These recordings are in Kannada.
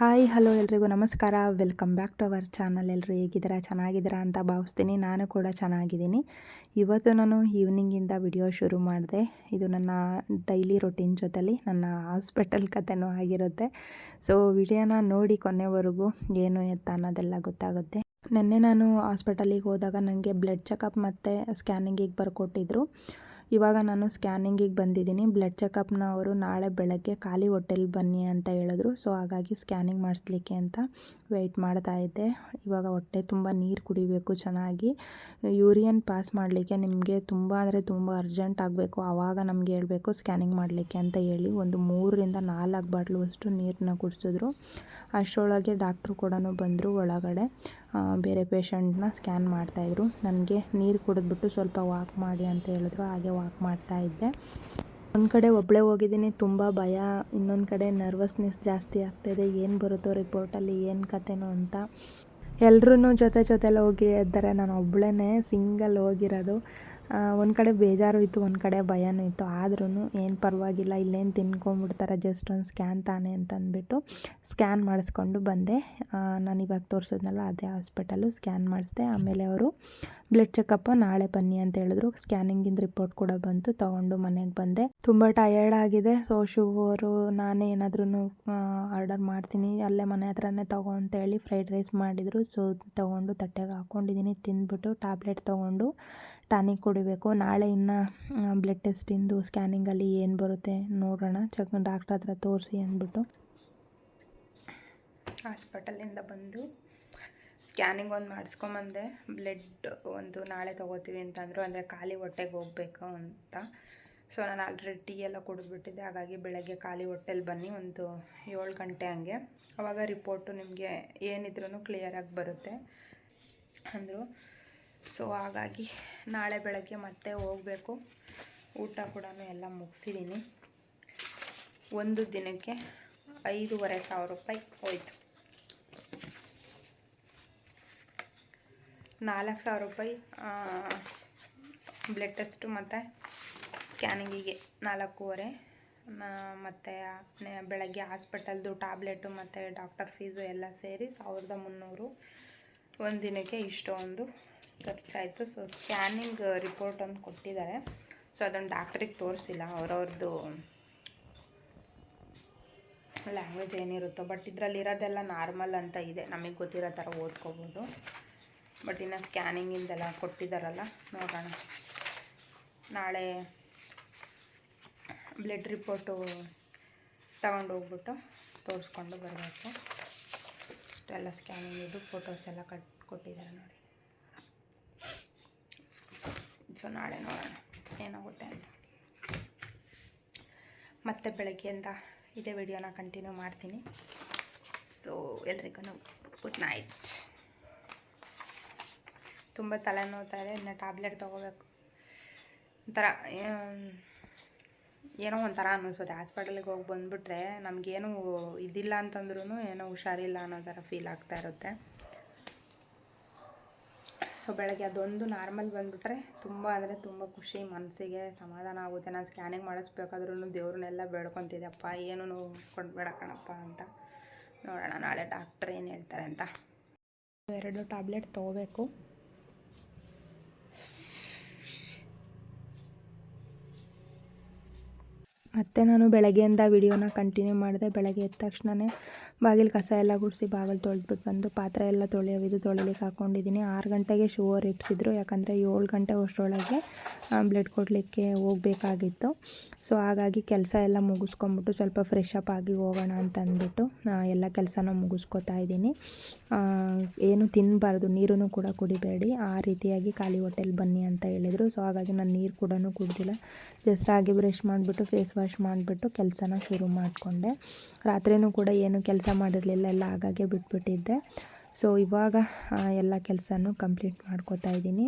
ಹಾಯ್, ಹಲೋ ಎಲ್ರಿಗೂ ನಮಸ್ಕಾರ. Welcome back to our channel. ಎಲ್ಲರೂ ಹೇಗಿದ್ದೀರಾ? ಚೆನ್ನಾಗಿದ್ದೀರಾ ಅಂತ ಭಾವಿಸ್ತೀನಿ. ನಾನು ಕೂಡ ಚೆನ್ನಾಗಿದ್ದೀನಿ. ಇವತ್ತು ನಾನು ಈವ್ನಿಂಗಿಂದ ವಿಡಿಯೋ ಶುರು ಮಾಡಿದೆ. ಇದು ನನ್ನ ಡೈಲಿ ರೊಟೀನ್ ಜೊತೆಲಿ ನನ್ನ ಹಾಸ್ಪಿಟಲ್ ಕಥೆನೂ ಆಗಿರುತ್ತೆ. ಸೊ, ವಿಡಿಯೋನ ನೋಡಿ ಕೊನೆವರೆಗೂ ಏನು ಎತ್ತ ಅನ್ನೋದೆಲ್ಲ ಗೊತ್ತಾಗುತ್ತೆ. ನಿನ್ನೆ ನಾನು ಹಾಸ್ಪಿಟಲಿಗೆ ಹೋದಾಗ ನನಗೆ ಬ್ಲಡ್ ಚೆಕಪ್ ಮತ್ತು ಸ್ಕ್ಯಾನಿಂಗಿಗೆ ಬರ್ಕೊಟ್ಟಿದ್ರು. ಇವಾಗ ನಾನು ಸ್ಕ್ಯಾನಿಂಗಿಗೆ ಬಂದಿದ್ದೀನಿ. ಬ್ಲಡ್ ಚೆಕಪ್ನವರು ನಾಳೆ ಬೆಳಗ್ಗೆ ಖಾಲಿ ಹೊಟ್ಟೆಲಿ ಬನ್ನಿ ಅಂತ ಹೇಳಿದ್ರು. ಸೊ, ಹಾಗಾಗಿ ಸ್ಕ್ಯಾನಿಂಗ್ ಮಾಡಿಸ್ಲಿಕ್ಕೆ ಅಂತ ವೆಯ್ಟ್ ಮಾಡ್ತಾ ಇದ್ದೆ. ಇವಾಗ ಹೊಟ್ಟೆ ತುಂಬ ನೀರು ಕುಡಿಬೇಕು ಚೆನ್ನಾಗಿ. ಯೂರಿಯನ್ ಪಾಸ್ ಮಾಡಲಿಕ್ಕೆ ನಿಮಗೆ ತುಂಬ ಅಂದರೆ ತುಂಬ ಅರ್ಜೆಂಟ್ ಆಗಬೇಕು. ಆವಾಗ ನಮಗೆ ಹೇಳಬೇಕು ಸ್ಕ್ಯಾನಿಂಗ್ ಮಾಡಲಿಕ್ಕೆ ಅಂತ ಹೇಳಿ. ಒಂದು ಮೂರರಿಂದ ನಾಲ್ಕು ಬಾಟ್ಲು ಅಷ್ಟು ನೀರನ್ನ ಕುಡಿಸಿದ್ರು. ಅಷ್ಟರೊಳಗೆ ಡಾಕ್ಟ್ರು ಕೂಡ ಬಂದರು ಒಳಗಡೆ. ಬೇರೆ ಪೇಷಂಟ್ನ ಸ್ಕ್ಯಾನ್ ಮಾಡ್ತಾಯಿದ್ರು. ನನಗೆ ನೀರು ಕುಡಿದ್ಬಿಟ್ಟು ಸ್ವಲ್ಪ ವಾಕ್ ಮಾಡಿ ಅಂತ ಹೇಳಿದ್ರು. ಹಾಗೆ ವಾಕ್ ಮಾಡ್ತಾ ಇದ್ದೆ. ಒಂದು ಕಡೆ ಒಬ್ಬಳೇ ಹೋಗಿದ್ದೀನಿ. ತುಂಬ ಭಯ. ಇನ್ನೊಂದು ಕಡೆ ನರ್ವಸ್ನೆಸ್ ಜಾಸ್ತಿ ಆಗ್ತಾಯಿದೆ ಏನು ಬರುತ್ತೋ ರಿಪೋರ್ಟಲ್ಲಿ ಏನು ಕತೆನೋ ಅಂತ. ಎಲ್ರೂ ಜೊತೆ ಜೊತೆಲಿ ಹೋಗಿ ಇದ್ದಾರೆ ನಾನು ಒಬ್ಬಳೇ ಸಿಂಗಲ್ ಹೋಗಿರೋದು. ಒಂದು ಕಡೆ ಬೇಜಾರು ಇತ್ತು, ಒಂದು ಕಡೆ ಭಯನೂ ಇತ್ತು. ಆದ್ರೂ ಏನು ಪರವಾಗಿಲ್ಲ, ಇಲ್ಲೇನು ತಿನ್ಕೊಂಬಿಡ್ತಾರೆ ಜಸ್ಟ್ ಒಂದು ಸ್ಕ್ಯಾನ್ ತಾನೇ ಅಂತ ಅಂದ್ಬಿಟ್ಟು ಸ್ಕ್ಯಾನ್ ಮಾಡಿಸ್ಕೊಂಡು ಬಂದೆ. ನಾನು ಇವಾಗ ತೋರಿಸೋದ್ನಲ್ಲ, ಅದೇ ಹಾಸ್ಪಿಟಲು ಸ್ಕ್ಯಾನ್ ಮಾಡಿಸ್ದೆ. ಆಮೇಲೆ ಅವರು ಬ್ಲಡ್ ಚೆಕಪ್ ನಾಳೆ ಬನ್ನಿ ಅಂತ ಹೇಳಿದ್ರು. ಸ್ಕ್ಯಾನಿಂಗಿಂದ ರಿಪೋರ್ಟ್ ಕೂಡ ಬಂತು, ತೊಗೊಂಡು ಮನೆಗೆ ಬಂದೆ. ತುಂಬ ಟಯರ್ಡ್ ಆಗಿದೆ. ಸೊ ಶುಗರು ನಾನೇ ಏನಾದ್ರೂ ಆರ್ಡರ್ ಮಾಡ್ತೀನಿ, ಅಲ್ಲೇ ಮನೆ ಹತ್ರನೇ ತಗೋ ಅಂತೇಳಿ ಫ್ರೈಡ್ ರೈಸ್ ಮಾಡಿದರು. ಸೊ ತೊಗೊಂಡು ತಟ್ಟೆಗೆ ಹಾಕ್ಕೊಂಡಿದ್ದೀನಿ ತಿಂದ್ಬಿಟ್ಟು ಟ್ಯಾಬ್ಲೆಟ್ ತೊಗೊಂಡು ಟಾನಿಕ್ ಕುಡಿಬೇಕು. ನಾಳೆ ಇನ್ನು ಬ್ಲಡ್ ಟೆಸ್ಟಿಂದು ಸ್ಕ್ಯಾನಿಂಗಲ್ಲಿ ಏನು ಬರುತ್ತೆ ನೋಡೋಣ. ಚೆಕ್ ಡಾಕ್ಟ್ರ್ ಹತ್ರ ತೋರಿಸಿ ಅಂದ್ಬಿಟ್ಟು. ಹಾಸ್ಪಿಟಲಿಂದ ಬಂದು ಸ್ಕ್ಯಾನಿಂಗ್ ಒಂದು ಮಾಡಿಸ್ಕೊಂಬಂದೆ. ಬ್ಲಡ್ ಒಂದು ನಾಳೆ ತೊಗೋತೀವಿ ಅಂತಂದರು, ಅಂದರೆ ಖಾಲಿ ಹೊಟ್ಟೆಗೆ ಹೋಗಬೇಕು ಅಂತ. ಸೊ, ನಾನು ಆಲ್ರೆಡಿ ಟೀ ಎಲ್ಲ ಕುಡಿದ್ಬಿಟ್ಟಿದ್ದೆ. ಹಾಗಾಗಿ ಬೆಳಗ್ಗೆ ಖಾಲಿ ಹೊಟ್ಟೆಲಿ ಬನ್ನಿ ಒಂದು ಏಳು ಗಂಟೆ ಹಂಗೆ. ಅವಾಗ ರಿಪೋರ್ಟು ನಿಮಗೆ ಏನಿದ್ರೂ ಕ್ಲಿಯರಾಗಿ ಬರುತ್ತೆ ಅಂದರು. ಸೊ ಹಾಗಾಗಿ ನಾಳೆ ಬೆಳಗ್ಗೆ ಮತ್ತೆ ಹೋಗಬೇಕು. ಊಟ ಕೂಡ ಎಲ್ಲ ಮುಗಿಸಿದ್ದೀನಿ ಒಂದು ದಿನಕ್ಕೆ ಐದೂವರೆ ಸಾವಿರ ರೂಪಾಯಿ ಹೋಯಿತು. ನಾಲ್ಕು ಸಾವಿರ ರೂಪಾಯಿ ಬ್ಲಡ್ ಟೆಸ್ಟು ಮತ್ತು ಸ್ಕ್ಯಾನಿಂಗಿಗೆ ನಾಲ್ಕೂವರೆ ಮತ್ತು ಬೆಳಗ್ಗೆ ಹಾಸ್ಪಿಟಲ್ದು ಟ್ಯಾಬ್ಲೆಟು ಮತ್ತು ಡಾಕ್ಟರ್ ಫೀಸು ಎಲ್ಲ ಸೇರಿ ಸಾವಿರದ ಮುನ್ನೂರು. ಒಂದು ದಿನಕ್ಕೆ ಇಷ್ಟೊಂದು ಖರ್ಚಾಯಿತು. ಸೊ ಸ್ಕ್ಯಾನಿಂಗ್ ರಿಪೋರ್ಟ್ ಒಂದು ಕೊಟ್ಟಿದ್ದಾರೆ. ಸೊ ಅದನ್ನು ಡಾಕ್ಟ್ರಿಗೆ ತೋರಿಸಿಲ್ಲ. ಅವ್ರವ್ರದ್ದು ಲ್ಯಾಂಗ್ವೇಜ್ ಏನಿರುತ್ತೋ ಬಟ್ ಇದರಲ್ಲಿ ಇರೋದೆಲ್ಲ ನಾರ್ಮಲ್ ಅಂತ ಇದೆ. ನಮಗೆ ಗೊತ್ತಿರೋ ಥರ ಓದ್ಕೋಬೋದು. ಬಟ್ ಇನ್ನು ಸ್ಕ್ಯಾನಿಂಗಿಂದೆಲ್ಲ ಕೊಟ್ಟಿದ್ದಾರಲ್ಲ ನೋಡೋಣ. ನಾಳೆ ಬ್ಲಡ್ ರಿಪೋರ್ಟು ತಗೊಂಡು ಹೋಗ್ಬಿಟ್ಟು ತೋರಿಸ್ಕೊಂಡು ಬರಬೇಕು. ಎಲ್ಲ ಸ್ಕ್ಯಾನಿಂಗ್ ಇದು ಫೋಟೋಸ್ ಎಲ್ಲ ಕಟ್ ಕೊಟ್ಟಿದ್ದಾರೆ ನೋಡಿ. ಸೊ ನಾಳೆ ನೋಡೋಣ ಏನಾಗುತ್ತೆ ಅಂತ. ಮತ್ತೆ ಬೆಳಗ್ಗೆಯಿಂದ ಇದೇ ವಿಡಿಯೋನ ಕಂಟಿನ್ಯೂ ಮಾಡ್ತೀನಿ. ಸೊ ಎಲ್ರಿಗೂ ಗುಡ್ ನೈಟ್ ತುಂಬ ತಲೆನೋವ್ತಾ ಇದೆ, ಇನ್ನು ಟ್ಯಾಬ್ಲೆಟ್ ತೊಗೋಬೇಕು. ಒಂಥರ ಏನೋ ಒಂಥರ ಅನ್ನಿಸುತ್ತೆ. ಹಾಸ್ಪಿಟಲಿಗೆ ಹೋಗಿ ಬಂದುಬಿಟ್ರೆ ನಮಗೇನು ಇದಿಲ್ಲ ಅಂತಂದ್ರೂ ಏನೋ ಹುಷಾರಿಲ್ಲ ಅನ್ನೋ ಥರ ಫೀಲ್ ಆಗ್ತಾ ಇರುತ್ತೆ. ಸೊ ಬೆಳಗ್ಗೆ ಅದೊಂದು ನಾರ್ಮಲ್ ಬಂದುಬಿಟ್ರೆ ತುಂಬ ಅಂದರೆ ತುಂಬ ಖುಷಿ, ಮನಸ್ಸಿಗೆ ಸಮಾಧಾನ ಆಗುತ್ತೆ. ನಾನು ಸ್ಕ್ಯಾನಿಂಗ್ ಮಾಡಿಸ್ಬೇಕಾದ್ರೂ ದೇವ್ರನ್ನೆಲ್ಲ ಬೇಡ್ಕೊತಿದ್ದೆಪ್ಪ ಏನು ನೋವು ಕೊಡಬೇಡ ಕಣಪ್ಪ ಅಂತ. ನೋಡೋಣ, ನಾಳೆ ಡಾಕ್ಟ್ರ್ ಏನು ಹೇಳ್ತಾರೆ ಅಂತ. ಎರಡು ಟ್ಯಾಬ್ಲೆಟ್ ತೊಗೋಬೇಕು. ಮತ್ತು ನಾನು ಬೆಳಗ್ಗೆಯಿಂದ ವಿಡಿಯೋನ ಕಂಟಿನ್ಯೂ ಮಾಡಿದೆ. ಬೆಳಗ್ಗೆ ಎದ್ದ ತಕ್ಷಣವೇ ಬಾಗಿಲು ಕಸ ಎಲ್ಲ ಗುಡಿಸಿ ಬಾಗಿಲು ತೊಳೆದ್ಬಿಟ್ಟು ಬಂದು ಪಾತ್ರೆ ಎಲ್ಲ ತೊಳೆಯೋದು ತೊಳಿಲಿಕ್ಕೆ ಹಾಕ್ಕೊಂಡಿದ್ದೀನಿ ಆರು ಗಂಟೆಗೆ ಶುವರ್ ಇಪ್ಸಿದ್ರು ಯಾಕಂದರೆ ಏಳು ಗಂಟೆ ಅಷ್ಟರೊಳಗೆ ಬ್ಲಡ್ ಕೊಡಲಿಕ್ಕೆ ಹೋಗಬೇಕಾಗಿತ್ತು. ಸೊ ಹಾಗಾಗಿ ಕೆಲಸ ಎಲ್ಲ ಮುಗಿಸ್ಕೊಂಬಿಟ್ಟು ಸ್ವಲ್ಪ ಫ್ರೆಶ್ ಅಪ್ ಆಗಿ ಹೋಗೋಣ ಅಂತ ಅಂದ್ಬಿಟ್ಟು ಎಲ್ಲ ಕೆಲಸನ ಮುಗಿಸ್ಕೊತಾ ಇದ್ದೀನಿ. ಏನು ತಿನ್ನಬಾರ್ದು ನೀರನ್ನು ಕೂಡ ಕುಡಿಬೇಡಿ. ಆ ರೀತಿಯಾಗಿ ಖಾಲಿ ಹೋಟೆಲ್ ಬನ್ನಿ ಅಂತ ಹೇಳಿದರು. ಸೊ ಹಾಗಾಗಿ ನಾನು ನೀರು ಕೂಡ ಕುಡ್ದಿಲ್ಲ. ಜಸ್ಟ್ ಹಾಗೆ ಬ್ರಷ್ ಮಾಡಿಬಿಟ್ಟು ಫೇಸ್ ವಾಶ್ ಮಾಡಿಬಿಟ್ಟು ಕೆಲಸನ ಶುರು ಮಾಡಿಕೊಂಡೆ. ರಾತ್ರಿಯೂ ಕೂಡ ಏನು ಕೆಲಸ ಮಾಡಿರಲಿಲ್ಲ ಎಲ್ಲ ಹಾಗಾಗೆ ಬಿಟ್ಬಿಟ್ಟಿದ್ದೆ. ಸೊ ಇವಾಗ ಎಲ್ಲ ಕೆಲಸನೂ ಕಂಪ್ಲೀಟ್ ಮಾಡ್ಕೋತಾ ಇದ್ದೀನಿ.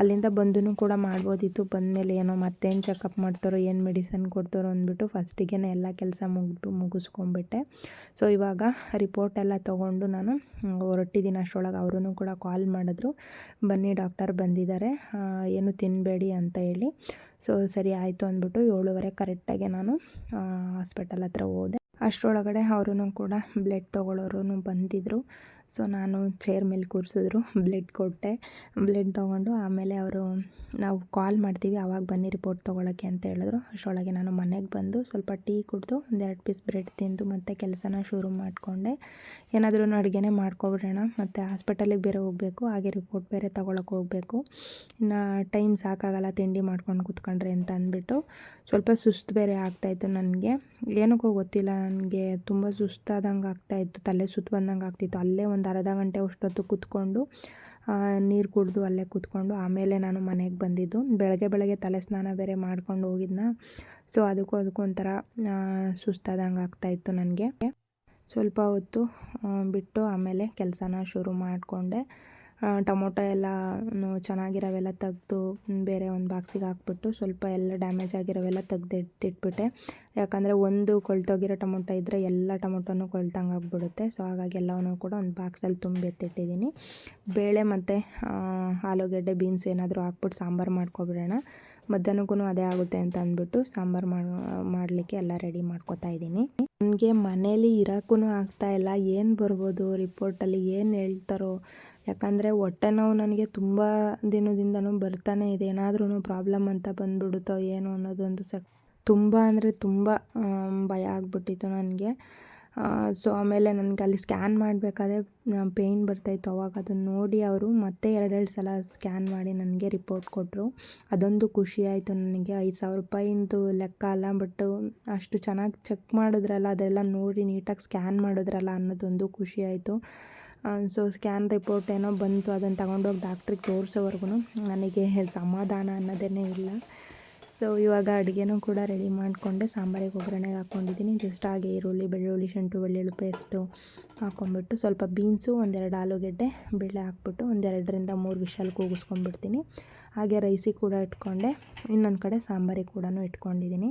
ಅಲ್ಲಿಂದ ಬಂದೂ ಕೂಡ ಮಾಡ್ಬೋದಿತ್ತು. ಬಂದಮೇಲೆ ಏನೋ ಮತ್ತೇನು ಚೆಕಪ್ ಮಾಡ್ತಾರೋ, ಏನು ಮೆಡಿಸನ್ ಕೊಡ್ತಾರೋ ಅಂದ್ಬಿಟ್ಟು ಫಸ್ಟಿಗೆ ಎಲ್ಲ ಕೆಲಸ ಮುಗಿದು ಮುಗಿಸ್ಕೊಂಬಿಟ್ಟೆ ಸೊ ಇವಾಗ ರಿಪೋರ್ಟ್ ಎಲ್ಲ ತೊಗೊಂಡು ನಾನು ಹೊರಟಿದ್ದೀನಿ ಅಷ್ಟರೊಳಗೆ ಅವರೂ ಕೂಡ ಕಾಲ್ ಮಾಡಿದ್ರು. ಬನ್ನಿ ಡಾಕ್ಟರ್ ಬಂದಿದ್ದಾರೆ. ಏನು ತಿನ್ನಬೇಡಿ ಅಂತ ಹೇಳಿ. ಸೊ ಸರಿ ಆಯಿತು ಅಂದ್ಬಿಟ್ಟು ಏಳುವರೆ ಕರೆಕ್ಟಾಗಿ ನಾನು ಹಾಸ್ಪಿಟಲ್ ಹತ್ರ ಹೋದೆ. ಅಷ್ಟರೊಳಗಡೆ ಅವರೂ ಕೂಡ ಬ್ಲಡ್ ತೊಗೊಳೋರು ಬಂದಿದ್ದರು ಸೊ ನಾನು ಚೇರ್ ಮೇಲೆ ಕೂರಿಸಿದ್ರು, ಬ್ಲಡ್ ಕೊಟ್ಟೆ. ಬ್ಲಡ್ ತೊಗೊಂಡು ಆಮೇಲೆ ಅವರು, ನಾವು ಕಾಲ್ ಮಾಡ್ತೀವಿ ಆವಾಗ ಬನ್ನಿ ರಿಪೋರ್ಟ್ ತೊಗೊಳಕ್ಕೆ ಅಂತ ಹೇಳಿದ್ರು. ಅಷ್ಟರೊಳಗೆ ನಾನು ಮನೆಗೆ ಬಂದು ಸ್ವಲ್ಪ ಟೀ ಕುಡಿದು ಒಂದೆರಡು ಪೀಸ್ ಬ್ರೆಡ್ ತಿಂದು ಮತ್ತೆ ಕೆಲಸನ ಶುರು ಮಾಡಿಕೊಂಡೆ. ಏನಾದರೂ ಅಡುಗೆನೇ ಮಾಡ್ಕೊಬಿಡೋಣ, ಮತ್ತು ಹಾಸ್ಪಿಟಲಿಗೆ ಬೇರೆ ಹೋಗಬೇಕು, ಹಾಗೆ ರಿಪೋರ್ಟ್ ಬೇರೆ ತೊಗೊಳಕ್ಕೆ ಹೋಗಬೇಕು. ಇನ್ನು ಟೈಮ್ ಸಾಕಾಗಲ್ಲ, ತಿಂಡಿ ಮಾಡ್ಕೊಂಡು ಕೂತ್ಕೊಂಡ್ರೆ ಅಂತ ಅಂದ್ಬಿಟ್ಟು. ಸ್ವಲ್ಪ ಸುಸ್ತು ಬೇರೆ ಆಗ್ತಾಯಿತ್ತು ನನಗೆ. ಏನಕ್ಕೂ ಗೊತ್ತಿಲ್ಲ ನನಗೆ, ತುಂಬ ಸುಸ್ತಾದಂಗೆ ಆಗ್ತಾಯಿತ್ತು ತಲೆ ಸುತ್ತು ಬಂದಂಗೆ ಆಗ್ತಿತ್ತು. ಅಲ್ಲೇ ಒಂದು ಅರ್ಧ ಗಂಟೆ ಅಷ್ಟೊತ್ತು ಕೂತ್ಕೊಂಡು ನೀರು ಕುಡಿದು ಅಲ್ಲೇ ಕೂತ್ಕೊಂಡು, ಆಮೇಲೆ ನಾನು ಮನೆಗೆ ಬಂದಿದ್ದು. ಬೆಳಗ್ಗೆ ಬೆಳಗ್ಗೆ ತಲೆ ಸ್ನಾನ ಬೇರೆ ಮಾಡ್ಕೊಂಡು ಹೋಗಿದ್ನ. ಸೊ ಅದಕ್ಕೂ ಅದಕ್ಕೂ ಒಂಥರ ಸುಸ್ತಾದಂಗೆ ಆಗ್ತಾಯಿತ್ತು ನನಗೆ. ಸ್ವಲ್ಪ ಹೊತ್ತು ಬಿಟ್ಟು ಆಮೇಲೆ ಕೆಲಸನ ಶುರು ಮಾಡಿಕೊಂಡೆ. ಟೊಮೊಟೊ ಎಲ್ಲ ಚೆನ್ನಾಗಿರೋವೆಲ್ಲ ತೆಗ್ದು ಬೇರೆ ಒಂದು ಬಾಕ್ಸಿಗೆ ಹಾಕ್ಬಿಟ್ಟು ಸ್ವಲ್ಪ ಎಲ್ಲ ಡ್ಯಾಮೇಜ್ ಆಗಿರೋವೆಲ್ಲ ತೆಗ್ದು ಎತ್ತಿಟ್ಬಿಟ್ಟೆ ಯಾಕಂದರೆ ಒಂದು ಕೊಳ್ತೋಗಿರೋ ಟೊಮೊಟೊ ಇದ್ದರೆ ಎಲ್ಲ ಟೊಮೊಟೊನೂ ಕೊಳ್ತಂಗೆ ಆಗಿಬಿಡುತ್ತೆ. ಸೊ ಹಾಗಾಗಿ ಎಲ್ಲವನ್ನೂ ಕೂಡ ಒಂದು ಬಾಕ್ಸಲ್ಲಿ ತುಂಬಿ ಎತ್ತಿಟ್ಟಿದ್ದೀನಿ. ಬೇಳೆ ಮತ್ತು ಆಲೂಗೆಡ್ಡೆ ಬೀನ್ಸು ಏನಾದರೂ ಹಾಕ್ಬಿಟ್ಟು ಸಾಂಬಾರು ಮಾಡ್ಕೊಬಿಡೋಣ. ಮಧ್ಯಾಹ್ನಕ್ಕೂ ಅದೇ ಆಗುತ್ತೆ ಅಂತ ಅಂದ್ಬಿಟ್ಟು ಸಾಂಬಾರು ಮಾಡಿ, ಮಾಡಲಿಕ್ಕೆ ಎಲ್ಲ ರೆಡಿ ಮಾಡ್ಕೊತಾ ಇದ್ದೀನಿ. ನನಗೆ ಮನೇಲಿ ಇರೋಕ್ಕೂ ಆಗ್ತಾಯಿಲ್ಲ ಏನು ಬರ್ಬೋದು? ರಿಪೋರ್ಟಲ್ಲಿ ಏನು ಹೇಳ್ತಾರೋ? ಯಾಕಂದರೆ ಹೊಟ್ಟೆ ನೋವು ನನಗೆ ತುಂಬ ದಿನದಿಂದನೂ ಬರ್ತಾನೆ ಇದೆ. ಏನಾದ್ರೂ ಪ್ರಾಬ್ಲಮ್ ಅಂತ ಬಂದ್ಬಿಡುತ್ತೋ ಏನೋ ಅನ್ನೋದೊಂದು ಸ ತುಂಬ ಅಂದರೆ ತುಂಬ ಭಯ ಆಗಿಬಿಟ್ಟಿತ್ತು ನನಗೆ. ಸೊ ಆಮೇಲೆ ನನಗೆ ಅಲ್ಲಿ ಸ್ಕ್ಯಾನ್ ಮಾಡಬೇಕಾದ್ರೆ ಪೇಯ್ನ್ ಬರ್ತಾಯಿತ್ತು ಅವಾಗ. ಅದನ್ನು ನೋಡಿ ಅವರು ಮತ್ತೆ ಎರಡೆರಡು ಸಲ ಸ್ಕ್ಯಾನ್ ಮಾಡಿ ನನಗೆ ರಿಪೋರ್ಟ್ ಕೊಟ್ಟರು ಅದೊಂದು ಖುಷಿ ಆಯಿತು ನನಗೆ. ಐದು ಸಾವಿರ ರೂಪಾಯಿಂದು ಲೆಕ್ಕ ಅಲ್ಲ ಬಟ್ ಅಷ್ಟು ಚೆನ್ನಾಗಿ ಚೆಕ್ ಮಾಡಿದ್ರಲ್ಲ, ಅದೆಲ್ಲ ನೋಡಿ ನೀಟಾಗಿ ಸ್ಕ್ಯಾನ್ ಮಾಡಿದ್ರಲ್ಲ ಅನ್ನೋದೊಂದು ಖುಷಿ ಆಯಿತು. ಸೊ ಸ್ಕ್ಯಾನ್ ರಿಪೋರ್ಟ್ ಏನೋ ಬಂತು. ಅದನ್ನು ತಗೊಂಡೋಗಿ ಡಾಕ್ಟ್ರಿಗೆ ತೋರಿಸೋವರೆಗೂ ನನಗೆ ಸಮಾಧಾನ ಅನ್ನೋದೇನೇ ಇಲ್ಲ. ಸೊ ಇವಾಗ ಅಡುಗೆನೂ ಕೂಡ ರೆಡಿ ಮಾಡಿಕೊಂಡೆ ಸಾಂಬಾರಿಗೆ ಒಗ್ಗರಣೆಗೆ ಹಾಕ್ಕೊಂಡಿದ್ದೀನಿ. ಜಸ್ಟ್ ಹಾಗೆ ಈರುಳ್ಳಿ, ಬೆಳ್ಳುಳ್ಳಿ, ಶುಂಠಿ ಬೆಳ್ಳುಳ್ಳಿ ಪೇಸ್ಟು ಹಾಕ್ಕೊಂಬಿಟ್ಟು ಸ್ವಲ್ಪ ಬೀನ್ಸು ಒಂದೆರಡು ಆಲೂಗೆಡ್ಡೆ ಬೇಳೆ ಹಾಕ್ಬಿಟ್ಟು ಒಂದೆರಡರಿಂದ ಮೂರು ವಿಷಲ್ ಕೂಗಿಸ್ಕೊಂಡ್ಬಿಡ್ತೀನಿ. ಹಾಗೆ ರೈಸಿ ಕೂಡ ಇಟ್ಕೊಂಡೆ, ಇನ್ನೊಂದು ಕಡೆ ಸಾಂಬಾರಿ ಕೂಡ ಇಟ್ಕೊಂಡಿದ್ದೀನಿ.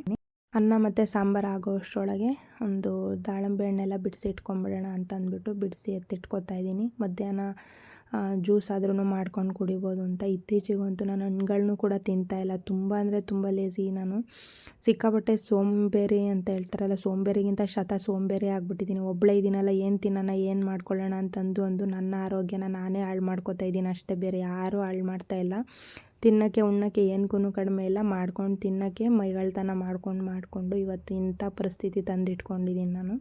ಅನ್ನ ಮತ್ತು ಸಾಂಬಾರು ಆಗೋ ಅಷ್ಟರೊಳಗೆ ಒಂದು ದಾಳಿಂಬೆ ಹಣ್ಣೆಲ್ಲ ಬಿಡಿಸಿ ಇಟ್ಕೊಂಬಿಡೋಣ ಅಂತ ಅಂದ್ಬಿಟ್ಟು ಬಿಡಿಸಿ ಎತ್ತಿಟ್ಕೊತಾ ಇದ್ದೀನಿ. ಮಧ್ಯಾಹ್ನ ಜ್ಯೂಸ್ ಆದ್ರೂ ಮಾಡ್ಕೊಂಡು ಕುಡಿಬೋದು ಅಂತ ಇತ್ತೀಚೆಗಂತೂ ನಾನು ಹಣ್ಗಳ್ನೂ ಕೂಡ ತಿಂತಾಯಿಲ್ಲ ತುಂಬ ಅಂದರೆ ತುಂಬ ಲೇಝಿ ನಾನು. ಸಿಕ್ಕಾಪಟ್ಟೆ ಸೋಂಬೇರಿ ಅಂತ ಹೇಳ್ತಾರಲ್ಲ, ಸೋಂಬೇರಿಗಿಂತ ಶತ ಸೋಂಬೇರಿ ಆಗಿಬಿಟ್ಟಿದ್ದೀನಿ. ಒಬ್ಬಳೇ ಇದ್ದೀನಲ್ಲ ಏನು ತಿನ್ನೋಣ, ಏನು ಮಾಡ್ಕೊಳ್ಳೋಣ ಅಂತಂದು ಅಂದು ನನ್ನ ಆರೋಗ್ಯನ ನಾನೇ ಹಾಳು ಮಾಡ್ಕೊತಾ ಇದ್ದೀನಿ. ಅಷ್ಟೇ ಬೇರೆ ಯಾರೂ ಹಾಳು ಮಾಡ್ತಾಯಿಲ್ಲ ತಿನ್ನೋಕ್ಕೆ, ಉಣ್ಣೋಕ್ಕೆ ಏನಕ್ಕೂ ಕಡಿಮೆ ಇಲ್ಲ. ಮಾಡ್ಕೊಂಡು ತಿನ್ನೋಕ್ಕೆ ಮೈಗಳ್ತನ ಮಾಡ್ಕೊಂಡು ಮಾಡಿಕೊಂಡು ಇವತ್ತು ಇಂಥ ಪರಿಸ್ಥಿತಿ ತಂದಿಟ್ಕೊಂಡಿದ್ದೀನಿ ನಾನು.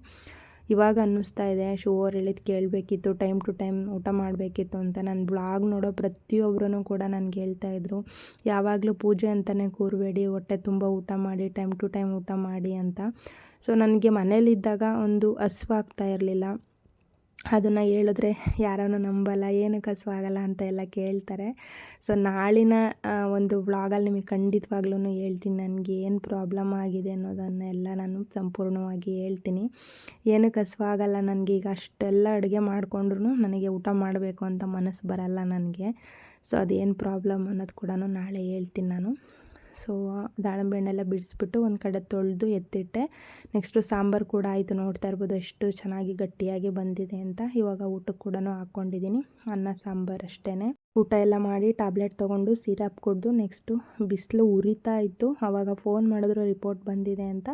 ಇವಾಗ ಅನ್ನಿಸ್ತಾ ಇದೆ, ಶೋ ಅವ್ರು ಹೇಳಿದ್ದು ಕೇಳಬೇಕಿತ್ತು, ಟೈಮ್ ಟು ಟೈಮ್ ಊಟ ಮಾಡಬೇಕಿತ್ತು ಅಂತ. ನಾನು ಬ್ಲಾಗ್ ನೋಡೋ ಪ್ರತಿಯೊಬ್ಬರೂ ಕೂಡ ನನಗೆ ಹೇಳ್ತಾಯಿದ್ರು ಯಾವಾಗಲೂ ಪೂಜೆ ಅಂತಲೇ ಕೂರಬೇಡಿ, ಹೊಟ್ಟೆ ತುಂಬ ಊಟ ಮಾಡಿ, ಟೈಮ್ ಟು ಟೈಮ್ ಊಟ ಮಾಡಿ ಅಂತ. ಸೊ, ನನಗೆ ಮನೇಲಿದ್ದಾಗ ಒಂದು ಹಸ್ವಾಗ್ತಾ ಇರಲಿಲ್ಲ. ಅದನ್ನು ಹೇಳಿದ್ರೆ ಯಾರನ್ನು ನಂಬಲ್ಲ ಏನಕ್ಕೆ ಕಸವಾಗಲ್ಲ ಅಂತ ಎಲ್ಲ ಕೇಳ್ತಾರೆ. ಸೊ ನಾಳಿನ ಒಂದು ವ್ಲಾಗಲ್ಲಿ ನಿಮಗೆ ಖಂಡಿತವಾಗ್ಲೂ ಹೇಳ್ತೀನಿ, ನನಗೆ ಏನು ಪ್ರಾಬ್ಲಮ್ ಆಗಿದೆ ಅನ್ನೋದನ್ನೆಲ್ಲ ನಾನು ಸಂಪೂರ್ಣವಾಗಿ ಹೇಳ್ತೀನಿ. ಏನಕ್ಕೆ ಕಸವಾಗಲ್ಲ ನನಗೆ, ಈಗ ಅಷ್ಟೆಲ್ಲ ಅಡುಗೆ ಮಾಡಿಕೊಂಡ್ರೂ ನನಗೆ ಊಟ ಮಾಡಬೇಕು ಅಂತ ಮನಸ್ಸು ಬರಲ್ಲ ನನಗೆ. ಸೊ ಅದೇನು ಪ್ರಾಬ್ಲಮ್ ಅನ್ನೋದು ಕೂಡ ನಾಳೆ ಹೇಳ್ತೀನಿ ನಾನು. ಸೊ, ದಾಳಿಂಬೆ ಹಣ್ಣೆಲ್ಲ ಬಿಡಿಸ್ಬಿಟ್ಟು ಒಂದು ಕಡೆ ತೊಳೆದು ಎತ್ತಿಟ್ಟೆ. ನೆಕ್ಸ್ಟು ಸಾಂಬಾರು ಕೂಡ ಆಯಿತು ನೋಡ್ತಾ ಇರ್ಬೋದು, ಎಷ್ಟು ಚೆನ್ನಾಗಿ ಗಟ್ಟಿಯಾಗಿ ಬಂದಿದೆ ಅಂತ. ಇವಾಗ ಊಟಕ್ಕೆ ಕೂಡ ಹಾಕ್ಕೊಂಡಿದ್ದೀನಿ ಅನ್ನ, ಸಾಂಬಾರು ಅಷ್ಟೇ ಊಟ ಎಲ್ಲ ಮಾಡಿ ಟ್ಯಾಬ್ಲೆಟ್ ತೊಗೊಂಡು ಸಿರಪ್ ಕುಡಿದು ನೆಕ್ಸ್ಟು ಬಿಸಿಲು ಉರಿತಾ ಇತ್ತು. ಆವಾಗ ಫೋನ್ ಮಾಡಿದ್ರು, ರಿಪೋರ್ಟ್ ಬಂದಿದೆ ಅಂತ.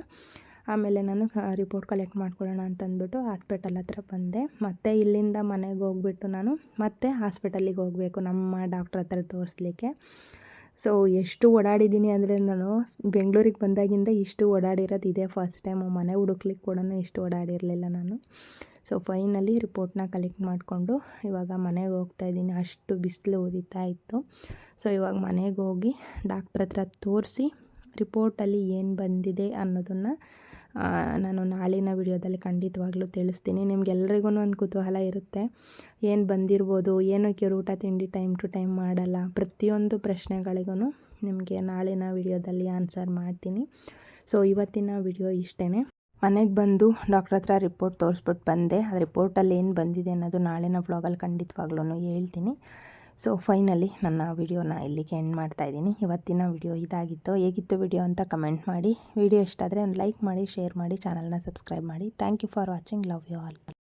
ಆಮೇಲೆ ನಾನು ರಿಪೋರ್ಟ್ ಕಲೆಕ್ಟ್ ಮಾಡ್ಕೊಳ್ಳೋಣ ಅಂತಂದ್ಬಿಟ್ಟು ಹಾಸ್ಪಿಟಲ್ ಹತ್ರ ಬಂದೆ. ಮತ್ತೆ ಇಲ್ಲಿಂದ ಮನೆಗೆ ಹೋಗ್ಬಿಟ್ಟು ನಾನು ಮತ್ತೆ ಹಾಸ್ಪಿಟಲಿಗೆ ಹೋಗಬೇಕು ನಮ್ಮ ಡಾಕ್ಟ್ರ್ ಹತ್ರ ತೋರಿಸ್ಲಿಕ್ಕೆ. ಸೊ, ಎಷ್ಟು ಓಡಾಡಿದ್ದೀನಿ ಅಂದರೆ ನಾನು ಬೆಂಗಳೂರಿಗೆ ಬಂದಾಗಿಂದ ಇಷ್ಟು ಓಡಾಡಿರೋದು ಇದೇ ಫಸ್ಟ್ ಟೈಮು ಮನೆ ಹುಡುಕ್ಲಿಕ್ಕೆ ಕೂಡ ಇಷ್ಟು ಓಡಾಡಿರಲಿಲ್ಲ ನಾನು. ಸೊ ಫೈನಲಿ ರಿಪೋರ್ಟ್ನ ಕಲೆಕ್ಟ್ ಮಾಡಿಕೊಂಡು ಇವಾಗ ಮನೆಗೆ ಹೋಗ್ತಾ ಇದ್ದೀನಿ. ಅಷ್ಟು ಬಿಸಿಲು ಉರಿತಾ ಇತ್ತು. ಸೊ ಇವಾಗ ಮನೆಗೆ ಹೋಗಿ ಡಾಕ್ಟ್ರ್ ಹತ್ರ ತೋರಿಸಿ ರಿಪೋರ್ಟಲ್ಲಿ ಏನು ಬಂದಿದೆ ಅನ್ನೋದನ್ನು ನಾನು ನಾಳಿನ ವಿಡಿಯೋದಲ್ಲಿ ಖಂಡಿತವಾಗ್ಲೂ ತಿಳಿಸ್ತೀನಿ. ನಿಮ್ಗೆಲ್ರಿಗೂ ಒಂದು ಕುತೂಹಲ ಇರುತ್ತೆ. ಏನು ಬಂದಿರ್ಬೋದು ಏನಕ್ಕೆ ಊಟ, ತಿಂಡಿ ಟೈಮ್ ಟು ಟೈಮ್ ಮಾಡಲ್ಲ, ಪ್ರತಿಯೊಂದು ಪ್ರಶ್ನೆಗಳಿಗೂ ನಿಮಗೆ ನಾಳಿನ ವಿಡಿಯೋದಲ್ಲಿ ಆನ್ಸರ್ ಮಾಡ್ತೀನಿ. ಸೊ ಇವತ್ತಿನ ವಿಡಿಯೋ ಇಷ್ಟೇ ಮನೆಗೆ ಬಂದು ಡಾಕ್ಟ್ರ್ ಹತ್ರ ರಿಪೋರ್ಟ್ ತೋರಿಸ್ಬಿಟ್ಟು ಬಂದೆ. ಆ ರಿಪೋರ್ಟಲ್ಲಿ ಏನು ಬಂದಿದೆ ಅನ್ನೋದು ನಾಳಿನ ಬ್ಲಾಗಲ್ಲಿ ಖಂಡಿತವಾಗ್ಲೂ ಹೇಳ್ತೀನಿ. ಸೊ ಫೈನಲಿ ನನ್ನ ವಿಡಿಯೋನ ಇಲ್ಲಿಗೆ ಎಂಡ್ ಮಾಡ್ತಾ ಇದ್ದೀನಿ. ಇವತ್ತಿನ ವಿಡಿಯೋ ಇದಾಗಿತ್ತು ಹೇಗಿತ್ತು ವಿಡಿಯೋ ಅಂತ ಕಮೆಂಟ್ ಮಾಡಿ. ವಿಡಿಯೋ ಇಷ್ಟ ಆದರೆ ಒಂದು ಲೈಕ್ ಮಾಡಿ ಶೇರ್ ಮಾಡಿ ಚಾನಲ್ನ ಸಬ್ಸ್ಕ್ರೈಬ್ ಮಾಡಿ. Thank you for watching love you all